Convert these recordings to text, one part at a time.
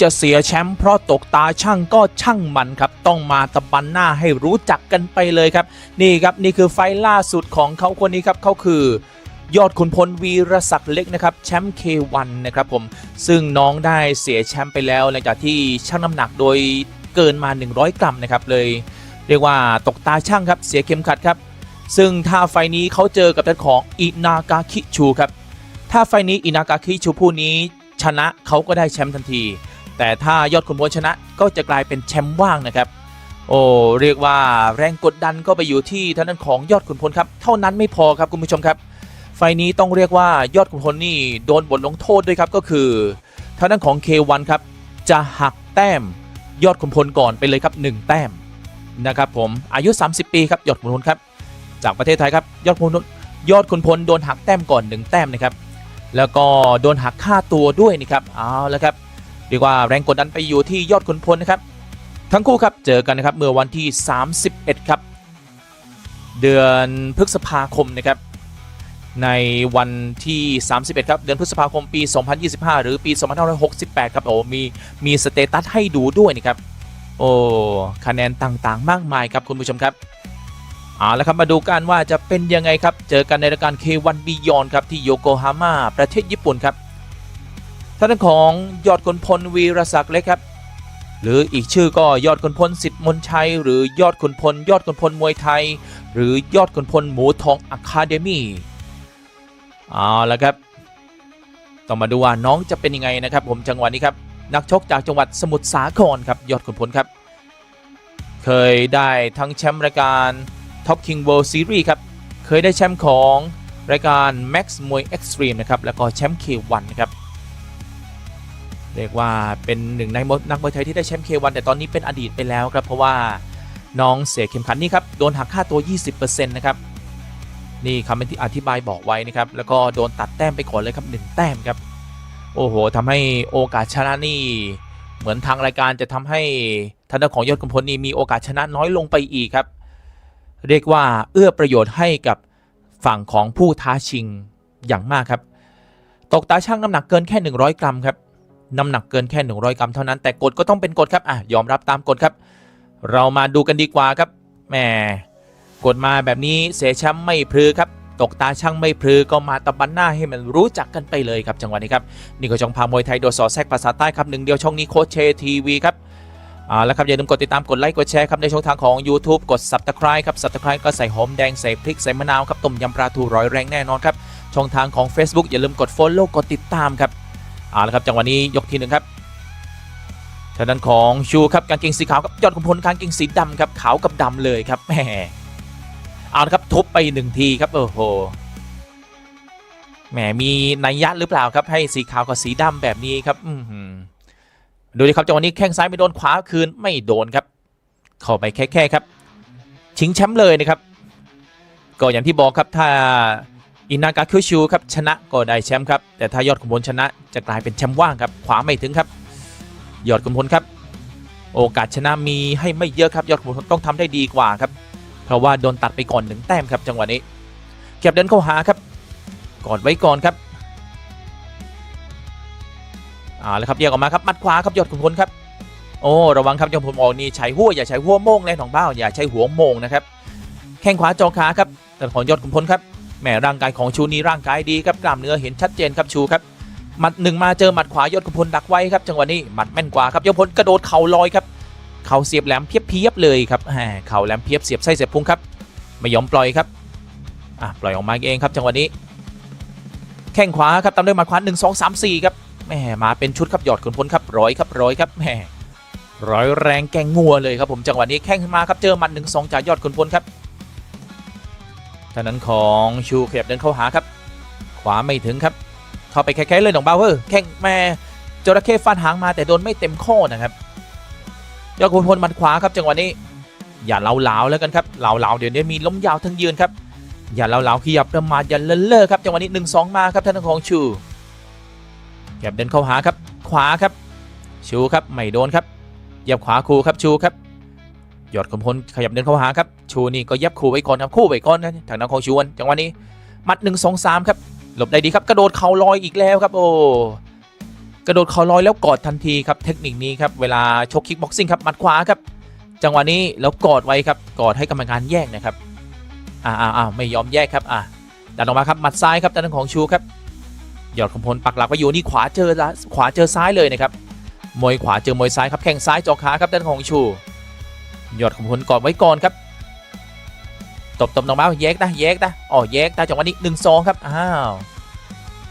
จะเสียแชมป์เพราะตกตาช่างก็ช่างมันครับต้องมาตะบันหน้าให้รู้จักกันไปเลยครับ นี่ครับนี่คือไฟล่าสุดของเขาคนนี้ครับเขาคือยอดขุนพลวีรศักดิ์เล็กนะครับแชมป์ K1 นะครับผมซึ่งน้องได้เสียแชมป์ไปแล้วหลังจากที่ชั่งน้ำหนักโดยเกินมา 100 กรัมนะครับเลย เรียกว่าตกตาช่างครับเสียเข็มขัดครับ ซึ่งถ้าไฟนี้เขาเจอกับทางของอินากาคิชูครับถ้าไฟนี้อินากาคิชูผู้นี้ชนะเขาก็ได้แชมป์ทันที แต่ถ้ายอดขุนพลชนะก็จะกลายเป็นแชมป์ว่างนะครับ โอ้เรียกว่าแรงกดดันก็ไปอยู่ที่ท่างด้นของยอดขุนพลครับ เท่านั้นไม่พอครับคุณผู้ชมครับ ไฟล์นี้ต้องเรียกว่ายอดขุนพลนี่โดนบทลงโทษด้วยครับก็คือท่างด้นของ K1 ครับจะหักแต้มยอดขุนพลก่อนไปเลยครับ 1 แต้มนะครับผมอายุ 30 ปีครับยอดขุนพลครับจากประเทศไทยครับยอดขุนพลยอดขุนพลโดนหักแต้มก่อน 1 แต้มนะครับแล้วก็โดนหักค่าตัวด้วยนะครับเอาแล้วครับ เรียกว่าแรงกดดันไปอยู่ที่ยอดขุนพลนะครับ ทั้งคู่ครับเจอกันนะครับเมื่อวันที่ 31 ครับ เดือนพฤษภาคมนะครับ ในวันที่ 31 ครับเดือนพฤษภาคมปี 2025 หรือปี 2568 ครับโอ้มีมีสเตตัสให้ดูด้วยนะครับโอ้คะแนนต่างๆ มากมายครับคุณผู้ชมครับเอาละครับมาดูกันว่าจะเป็นยังไงครับ เจอกันในรายการ K1 Beyond ครับที่โยโกฮาม่าประเทศญี่ปุ่นครับ ท่านของยอดคนพลวีรศักดิ์เล็กครับ หรืออีกชื่อก็ยอดคนพลสิทธิ์มนชัย หรือยอดคนพลยอดคนพลมวยไทย หรือยอดคนพลหมูทองอะคาเดมี่เอาละครับต้องมาดูว่าน้องจะเป็นยังไงนะครับ ผมจังหวะนี้ครับนักชกจากจังหวัดสมุทรสาครครับยอดขุนพลครับ เคยได้ทั้งแชมป์รายการ Top King World Series ครับ เคยได้แชมป์ของรายการ Max มวย Extreme นะครับ แล้วก็แชมป์ K1 นครับ เรียกว่าเป็นหนึ่งในนักมวยไทยที่ได้แชมป์ K1 แต่ตอนนี้เป็นอดีตไปแล้วครับ เพราะว่าน้องเสียเข็มขัดนี่ครับโดนหักค่าตัว 20%นะครับนี่คำที่อธิบายบอกไว้นะครับแล้วก็โดนตัดแต้มไปก่อนเลยครับ 1 แต้มครับ โอ้โหทำให้โอกาสชนะนี่ เหมือนทางรายการจะทำให้ทางด้านของยอดกุมพลนี่มีโอกาสชนะน้อยลงไปอีกครับ เรียกว่าเอื้อประโยชน์ให้กับฝั่งของผู้ท้าชิงอย่างมากครับ ตกตาช่างน้ำหนักเกินแค่ 100 กรัมครับ น้ำหนักเกินแค่ 100 กรัมเท่านั้น แต่กฎก็ต้องเป็นกฎครับอะยอมรับตามกฎครับ เรามาดูกันดีกว่าครับแหมกดมาแบบนี้เสียแชมป์ไม่พลือครับ ตกตาช่างไม่พลือก็มาตะบันหน้าให้มันรู้จักกันไปเลยครับจังหวะนี้ครับนี่ก็ช่องพามวยไทยโดยสอแซกภาษาใต้ครับหนึ่งเดียวช่องนี้โคชเชทีวีครับเอาละครับอย่าลืมกดติดตามกดไลค์กดแชร์ครับในช่องทางของ YouTube กด Subscribe ครับ Subscribe ก็ใส่หอมแดงใส่พริกใส่มะนาวครับต้มยำปลาทูร้อยแรงแน่นอนครับช่องทางของ Facebook อย่าลืมกด Follow กดติดตามครับ เอาละครับจังหวะนี้ยกทีหนึ่งครับทางด้านของชูครับกางเกงสีขาวครับยอดขุนพลกางเกงสีดำครับขาวกับดำเลยครับแหมเอาละครับทุบไปหนึ่งทีครับโอ้โหแหมมีนัยยะหรือเปล่าครับให้สีขาวกับสีดำแบบนี้ครับอืดูดิครับจังหวะนี้แข้งซ้ายไม่โดนขวาคืนไม่โดนครับ เข้าไปแค่ๆครับ ชิงแชมป์เลยนะครับ ก็อย่างที่บอกครับถ้า อินากาคิวชูครับชนะก็ได้แชมป์ครับแต่ถ้ายอดขุนพลชนะจะกลายเป็นแชมป์ว่างครับขวาไม่ถึงครับ ยอดขุนพลครับ โอกาสชนะมีให้ไม่เยอะครับยอดขุนพลต้องทำได้ดีกว่าครับ เพราะว่าโดนตัดไปก่อนหนึ่งแต้มครับจังหวะนี้เก็บเดินเข้าหาครับกอดไว้ก่อนครับเอาละครับแยกออกมาครับมัดขวาครับยอดขุนพลครับโอ้ระวังครับยอดขุนพลออกนี่ใช้หัวอย่าใช้หัวโมงเลยของเบ้าอย่าใช้หัวโมงนะครับแข้งขวาจอขาครับแต่ของยอดขุนพลครับ แหมร่างกายของชูนี้ร่างกายดีครับกล้ามเนื้อเห็นชัดเจนครับชูครับหมัดหนึ่งมาเจอหมัดขวายอดขุนพลดักไว้ครับจังหวะนี้หมัดแม่นกว่าครับยอดพลกระโดดเข่าลอยครับเข่าเสียบแหลมเพียบๆเลยครับเข่าแหลมเพียบเสียบไส้เสียบพุงครับไม่ยอมปล่อยครับอะปล่อยออกมาเองครับจังหวะนี้ แข้งขวาครับตามด้วยหมัดขวาหนึ่งสองสามสี่ครับแหมมาเป็นชุดครับหยอดขุนพลครับร้อยครับร้อยครับแหมร้อยแรงแกงงัวเลยครับผมจังหวะนี้แข้งขึ้นมาครับเจอหมัดหนึ่งสองจากยอดขุนพลครับ ทางนั้นของชูขยับเดินเข้าหาครับ ขวาไม่ถึงครับ เข้าไปแค่ๆเลยหนองบาวเวอร์แข้งแม่จระเข้ฟันหางมาแต่โดนไม่เต็มข้อนะครับยอดขุนพลมัดขวาครับจังหวะนี้ อย่าเล้าๆแล้วกันครับเล้าๆเดี๋ยวนี้มีล้มยาวทั้งยืนครับอย่าเล้าๆขยับประมาทอย่าเลินเล่อครับจังหวะนี้หนึ่งสองมาครับท่านของชูขยับเดินเข้าหาครับ ขวาครับ ชูครับไม่โดนครับเหยียบขวาคูครับชูครับยอดขุนพลขยับเดินเข้าหาครับ ชูนี่ก็ย็บคู่ไว้ก่อนครับคู่ไว้ก่อนนะทางด้านของชูวันจังหวะนี้มัดหนึ่งสองสามครับหลบได้ดีครับกระโดดเข่าลอยอีกแล้วครับโอ้กระโดดเข่าลอยแล้วกอดทันทีครับเทคนิคนี้ครับเวลาชกคิกบ็อกซิ่งครับหมัดขวาครับ จังหวะนี้แล้วกอดไว้ครับกอดให้กรรมการแยกนะครับอ่าอ่าอ่าไม่ยอมแยกครับอ่าดันออกมาครับหมัดซ้ายครับด้านของชูครับยอดขุนพลปักหลักไว้อยู่นี่ขวาเจอละขวาเจอซ้ายเลยนะครับมวยขวาเจอมวยซ้ายครับแข้งซ้ายจอขาครับด้านของชู ยอดขุนพลกอดไว้ก่อนครับ ตบตบน้องมาแยกนะแยกนะอ๋อแยกนะจังหวะนี้หนึ่งสองครับอ้าว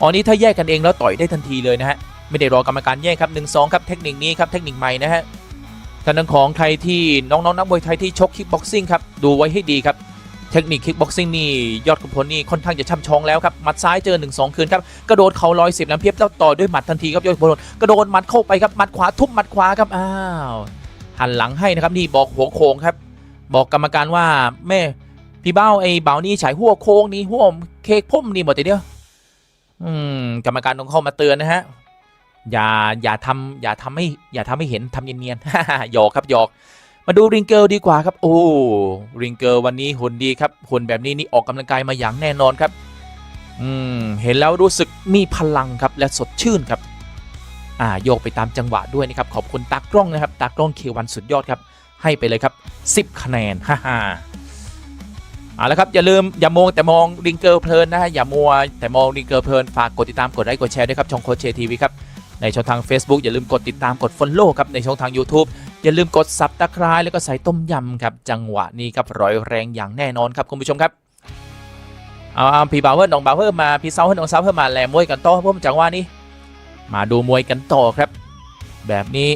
อ๋อนี่ถ้าแยกกันเองแล้วต่อยได้ทันทีเลยนะฮะไม่ได้รอกรรมการแยกครับหนึ่งสองครับเทคนิคนี้ครับเทคนิคใหม่นะฮะทางด้านของใครที่น้องๆนักมวยไทยที่ชกคิกบ็อกซิ่งครับดูไว้ให้ดีครับเทคนิคคิกบ็อกซิ่งนี่ยอดขุนพลนี่ค่อนข้างจะช่ำชองแล้วครับหมัดซ้ายเจอ1 2คืนครับกระโดดเข่าลอยสิบน้ำเพียบแล้วต่อด้วยหมัดทันทีครับยอดขุนพลกระโดดหมัดเข้าไปครับหมัดขวาทุบหมัดขวาครับอ้าวหันหลังให้นะครับนี่บอกหัวโค้งครับ บอกกรรมการว่าแม่ พี่เบ้าไอ้เบานี่ฉายหัวโค้งนี่หัวเค้กพุ่มนี่หมดทีเดียวอืมกรรมการต้องเข้ามาเตือนนะฮะอย่าอย่าทำอย่าทำให้อย่าทำให้เห็นทำเนียนๆหยอกครับหยอก มาดูริงเกิลดีกว่าครับ โอ้ริงเกิลวันนี้หุ่นดีครับหุ่นแบบนี้นี่ออกกำลังกายมาอย่างแน่นอนครับอืมเห็นแล้วรู้สึกมีพลังครับและสดชื่นครับอ่าโยกไปตามจังหวะด้วยนะครับขอบคุณตากล้องนะครับตากล้องเควันสุดยอดครับ ให้ไปเลยครับ 10 คะแนนฮ่าฮ่า เอาละครับ อย่าลืมอย่ามองแต่มองริงเกิลเพลินนะฮะอย่ามัวแต่มองริงเกิลเพลินฝากกดติดตามกดไลค์กดแชร์ด้วยครับช่องโคชเชทีวีครับในช่องทาง Facebook อย่าลืมกดติดตามกด Follow ครับในช่องทาง YouTube อย่าลืมกดซับตะไคร้แล้วก็ใส่ต้มยำครับจังหวะนี้ครับร้อยแรงอย่างแน่นอนครับคุณผู้ชมครับเอาพี่บาวเพิ่นน้องบาวเพิ่มมาพี่เซาเพิ่นน้องเซาเพิ่มมาแหลมมวยกันต่อครับผมจังหวะนี้ มาดูมวยกันต่อครับ แบบนี้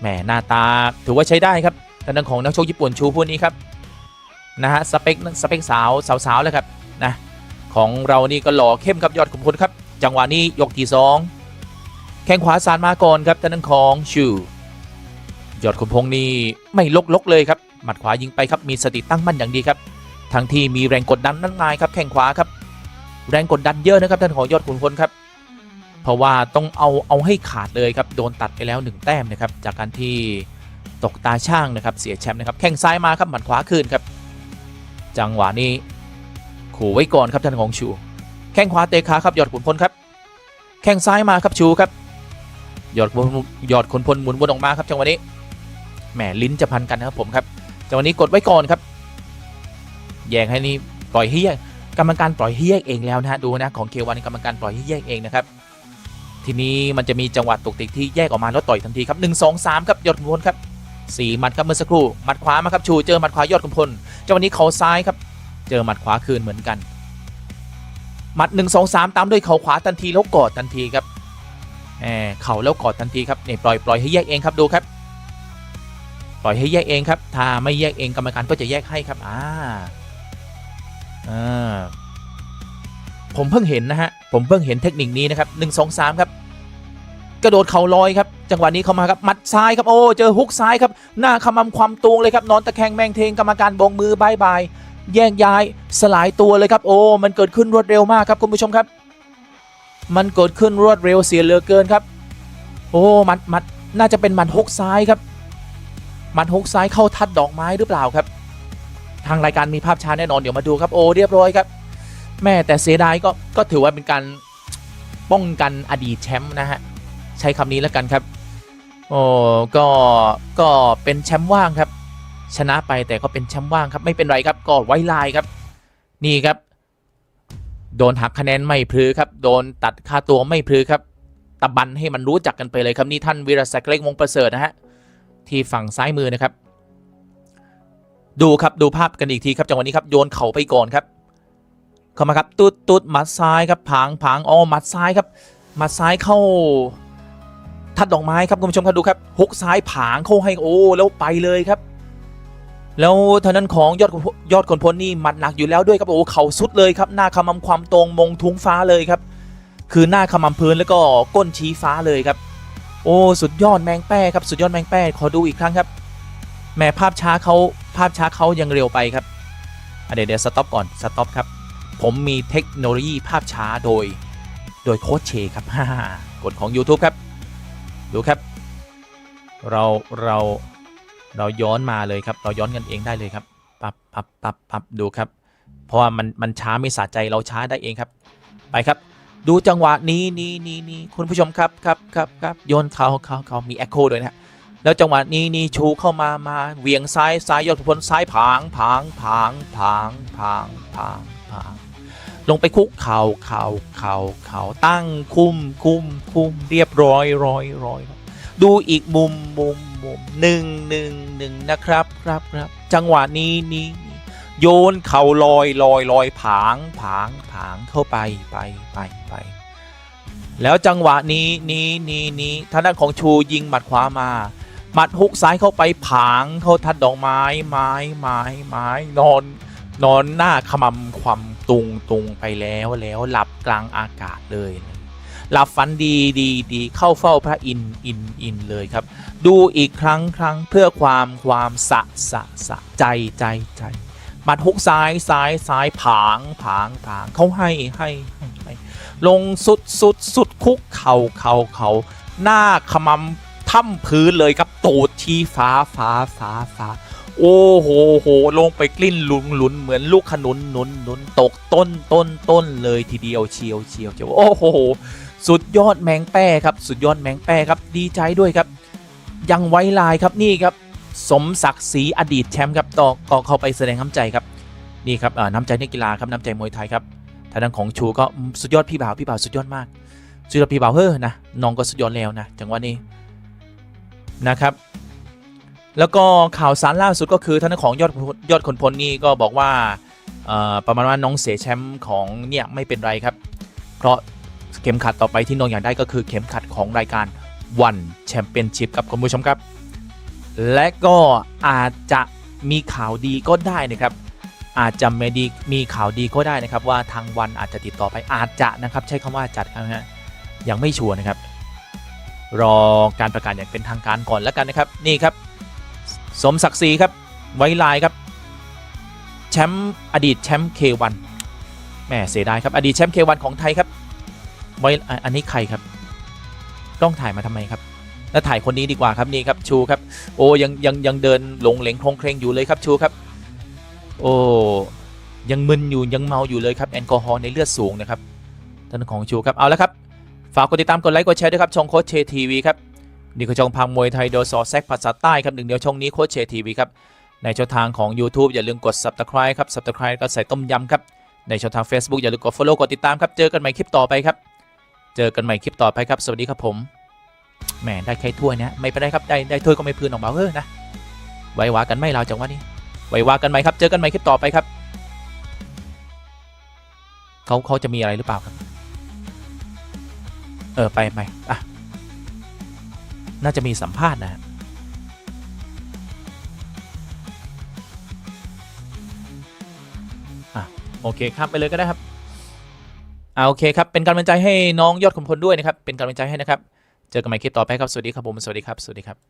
แหมหน้าตาถือว่าใช้ได้ครับทางด้านของนักชกญี่ปุ่นชูผู้นี้ครับ นะฮะสเปคสเปคสาวสาวๆแล้วครับนะของเรานี่ก็หล่อเข้มครับยอดขุนพลครับ จังหวะนี้ยกที่สองแข้งขวาสานมาก่อนครับทางด้านของชูยอดขุนพงนี่ไม่ลกลกเลยครับหมัดขวายิงไปครับมีสติตั้งมั่นอย่างดีครับทั้งที่มีแรงกดดันนั่นนายครับแข้งขวาครับ แรงกดดันเยอะนะครับท่านของยอดขุนพลครับ เพราะว่าต้องเอาเอาให้ขาดเลยครับโดนตัดไปแล้วหนึ่งแต้มนะครับจากการที่ตกตาช่างนะครับเสียแชมป์นะครับแข้งซ้ายมาครับหมัดขวาคืนครับ จังหวะนี้ขู่ไว้ก่อนครับท่านของชู แข้งขวาเตะขาครับยอดขุนพลครับ แข้งซ้ายมาครับชูครับยอดขุนยอดขุนพลหมุนวนออกมาครับจังหวะนี้แหมลิ้นจะพันกันนะครับผมครับจังหวะนี้กดไว้ก่อนครับ แยกให้นี่ปล่อยให้ยกกรรมการปล่อยให้ยเองแล้วนะฮะดูนะของเควันกรรมการปล่อยให้ยเองนะครับทีนี้มันจะมีจังหวะตกติกที่แยกออกมาแล้วต่อยทันทีครับ1 2 3ครับยอดขุนพลครับ สี่หมัดครับเมื่อสักครู่หมัดขวามาครับชูเจอหมัดขวายอดขุนพลจังหวะนี้เขาซ้ายครับ เจอหมัดขวาคืนเหมือนกันหมัด 1 2 3 ตามด้วยเข่าขวาทันทีแล้วกอดทันทีครับแหมเข่าแล้วกอดทันทีครับนี่ปล่อยปล่อยให้แยกเองครับดูครับ ปล่อยให้แยกเองครับ ถ้าไม่แยกเองกรรมการก็จะแยกให้ครับอ่าอ่าผมเพิ่งเห็นนะฮะผมเพิ่งเห็นเทคนิคนี้นะครับหนึ่งสองสามครับ กระโดดเข่าลอยครับจังหวะนี้เข้ามาครับหมัดซ้ายครับโอ้เจอฮุกซ้ายครับหน้าขมำความตวงเลยครับนอนตะแคงแมงเทงกรรมการบงมือบายบายแยกย้ายสลายตัวเลยครับโอ้มันเกิดขึ้นรวดเร็วมากครับคุณผู้ชมครับ มันเกิดขึ้นรวดเร็วเสียเหลือเกินครับ โอ้มัดมัดน่าจะเป็นหมัดฮุกซ้ายครับหมัดฮุกซ้ายเข้าทัดดอกไม้หรือเปล่าครับ ทางรายการมีภาพช้าแน่นอนเดี๋ยวมาดูครับโอ้เรียบร้อยครับ แม่แต่เสียดายก็ก็ถือว่าเป็นการป้องกันอดีตแชมป์นะฮะ ใช้คำนี้แล้วกันครับ โอ้ก็ก็เป็นแชมป์ว่างครับ ชนะไปแต่ก็เป็นแชมป์ว่างครับไม่เป็นไรครับก็ไว้ลายครับ นี่ครับ โดนหักคะแนนไม่พลือครับ โดนตัดค่าตัวไม่พลือครับตะบันให้มันรู้จักกันไปเลยครับนี่ท่านวีรศักดิ์เล็กวงประเสริฐนะฮะที่ฝั่งซ้ายมือนะครับ ดูครับดูภาพกันอีกทีครับจังหวะนี้ครับโยนเข่าไปก่อนครับเข้ามาครับ ตุดตุดหมัดซ้ายครับผางผางอ๋อหมัดซ้ายครับหมัดซ้ายเข้า ทัดดอกไม้ครับคุณผู้ชมครับดูครับฮุกซ้ายผางเข้าให้โอ้แล้วไปเลยครับ แล้วทางนั้นของยอดยอดขนพลนี่หมัดหนักอยู่แล้วด้วยครับโอ้เข่าสุดเลยครับหน้าขมำความตรงมงทุ้งฟ้าเลยครับ คือหน้าขมำพื้นแล้วก็ก้นชี้ฟ้าเลยครับ โอ้สุดยอดแมงแป้ครับสุดยอดแมงแป้ขอดูอีกครั้งครับแหมภาพช้าเขาภาพช้าเขายังเร็วไปครับเดี๋ยวเดี๋ยวสต็อปก่อนสต็อปครับผมมีเทคโนโลยีภาพช้าโดย โดยโค้ชเชครับฮ่ากฎของ YouTube ครับ ดูครับ เราเราเราย้อนมาเลยครับ เราย้อนกันเองได้เลยครับปับปับปับปับดูครับ เพราะว่ามันมันช้าไม่สะใจเราช้าได้เองครับ ไปครับ ดูจังหวะนี้นี้นี้นี้คุณผู้ชมครับครับครับครับโยนเขาเขาเขามี Echo ด้วยนะฮะแล้วจังหวะนี้นี่ชูเข้ามามาเวียงซ้ายซ้ายยอดขุพลซ้ายผางผางผางผางผางผางผาง ลงไปคุกเข่าเข่าเข่าเข่าตั้งคุ้มคุ้มคุ้มเรียบร้อยร้อยร้อยดูอีกมุมมุมมุมหนึ่งหนึ่งหนึ่งนะครับครับครับ จังหวะนี้นี้นี้โยนเข่าลอยลอยลอยผางผางผางเข้าไปไปไปไป แล้วจังหวะนี้นี้นี้นี้ทางด้านของชูยิงหมัดขวามาหมัดฮุกซ้ายเข้าไปผางเข้าทัดดอกไม้ไม้ไม้ไม้นอนนอนหน้าขมำความ ตุงตุงไปแล้วแล้วหลับกลางอากาศเลยหลับฝันดีดีดีเข้าเฝ้าพระอินอินอินเลยครับ ดูอีกครั้งครั้งเพื่อความความสะสะสะใจใจใจหมัดฮุกซ้ายซ้ายซ้ายผางผางผางเขาให้ให้ให้ให้ลงสุดสุดสุดคุกเข่าเข่าเข่าหน้าขมำถ้ำพื้นเลยครับตูดชี้ฟ้าฟ้าฟ้าฟ้า โอ้โหโหลงไปกลิ้นหลุนหลุนเหมือนลูกขนุนหนุนหนุนตกต้นต้นต้นเลยทีเดียวเชียวเชียวเชียวโอ้โหสุดยอดแมงแป้ครับ สุดยอดแมงแป้ครับ ดีใจด้วยครับ ยังไว้ลายครับนี่ครับ สมศักดิ์ศรีอดีตแชมป์ครับต่อก็เข้าไปแสดงน้ำใจครับนี่ครับน้ำใจนักกีฬาครับน้ำใจมวยไทยครับทางด้านของชูก็สุดยอดพี่บ่าวพี่บ่าวสุดยอดมากสุดยอดพี่บ่าวเฮ้อนะน้องก็สุดยอดแล้วนะจังหวะนี้นะครับ แล้วก็ข่าวสารล่าสุดก็คือท่านของยอดยอดคนพลนี่ก็บอกว่าประมาณว่าน้องเสียแชมป์ของเนี่ยไม่เป็นไรครับ เพราะเข็มขัดต่อไปที่น้องอยากได้ก็คือเข็มขัดของรายการวันแชมเปี้ยนชิพครับคุณผู้ชมครับ และก็อาจจะมีข่าวดีก็ได้นะครับ อาจจะไม่ดีมีข่าวดีก็ได้นะครับ ว่าทางวันอาจจะติดต่อไปอาจจะนะครับใช้คำว่าจัดครับนะฮะยังไม่ชัวร์นะครับ รอการประกาศอย่างเป็นทางการก่อนแล้วกันนะครับ นี่ครับ สมศักดิ์ศรีครับไว้ลายครับแชมป์อดีตแชมป์เควันแหม่เสียดายครับอดีตแชมป์เควันของไทยครับไว้อันนี้ใครครับกล้องถ่ายมาทำไมครับแล้วถ่ายคนนี้ดีกว่าครับนี่ครับชูครับโอ้ยังยังยังเดินหลงเหลงคงเครงอยู่เลยครับชูครับโอ้ยังมึนอยู่ยังเมาอยู่เลยครับแอลกอฮอล์ในเลือดสูงนะครับท่านของชูครับเอาละครับฝากกดติดตามกดไลค์กดแชร์ด้วยครับช่องโค้ชเชทีวีครับ นี่คือช่องพังมวยไทยโดยซอแซกภาษาใต้ครับหนึ่งเดียวช่องนี้โคชเชทีวีครับในช่องทางของ YouTube อย่าลืมกด Subscribe ครับ Subscribe ก็ใส่ต้มยำครับ ในช่องทาง Facebook อย่าลืมกด Follow กดติดตามครับ เจอกันใหม่คลิปต่อไปครับ เจอกันใหม่คลิปต่อไปครับ สวัสดีครับผม แหมได้แค่ถ้วยเนี้ยไม่เป็นไรครับได้ได้ถ้วยก็ไม่พื้นออกมาเฮ้อนะไว้ว่ากันไม่เราจังว่านี้ไว้ว่ากันไหมครับ เจอกันใหม่คลิปต่อไปครับเขาเขาจะมีอะไรหรือเปล่าครับ เออไปไปอะ น่าจะมีสัมภาษณ์นะอะโอเคครับไปเลยก็ได้ครับอ่าโอเคครับเป็นกำลังใจให้น้องยอดขุนพลด้วยนะครับเป็นกำลังใจให้นะครับ เจอกันใหม่คลิปต่อไปครับสวัสดีครับผมสวัสดีครับสวัสดีครับ